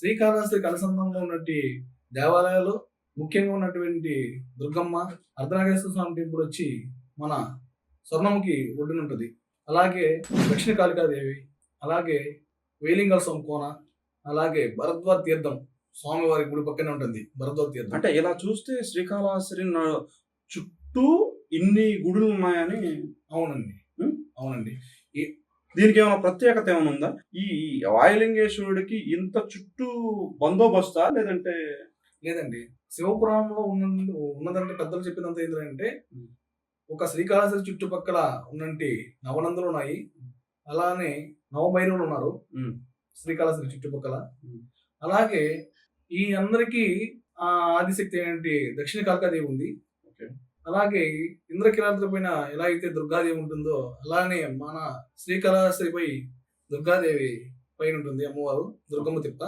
శ్రీకాళహస్తికి అనుసంధానంలో ఉన్నటువంటి దేవాలయాలు ముఖ్యంగా ఉన్నటువంటి దుర్గమ్మ అర్ధనాగేశ్వర స్వామి టెంపుల్ వచ్చి మన స్వర్ణముఖి ఒడ్డున ఉంటుంది. అలాగే దక్షిణ కాళికాదేవి అలాగే వేలింగల కోన అలాగే భరద్వార్ తీర్థం స్వామివారి గుడి పక్కనే ఉంటుంది. భరద్వార్ తీర్థం. అంటే ఇలా చూస్తే శ్రీకాళహస్తి చుట్టూ ఇన్ని గుడులు ఉన్నాయని అవునండి? అవునండి. దీనికి ఏమైనా ప్రత్యేకత ఏమైనా ఉందా ఈ వాయులింగేశ్వరుడికి ఇంత చుట్టూ బందోబస్తా లేదంటే లేదండి శివపురాణంలో ఉన్న ఉన్నదంటే పెద్దలు చెప్పినంత ఏంటంటే. ఒక శ్రీకాళహస్తి చుట్టుపక్కల ఉన్నంటి నవనందులు ఉన్నాయి అలానే నవభైరవులు ఉన్నారు. శ్రీకాళహస్తి చుట్టుపక్కల. అలాగే ఈ అందరికి ఆ ఆదిశక్తి ఏంటి దక్షిణ కాళికాదేవి ఉంది. అలాగే ఇంద్రకిరాతుల పైన ఎలా అయితే దుర్గాదేవి ఉంటుందో అలానే మన శ్రీకాళహస్తిపై దుర్గాదేవి పైన ఉంటుంది అమ్మవారు దుర్గమ్మ తిప్ప.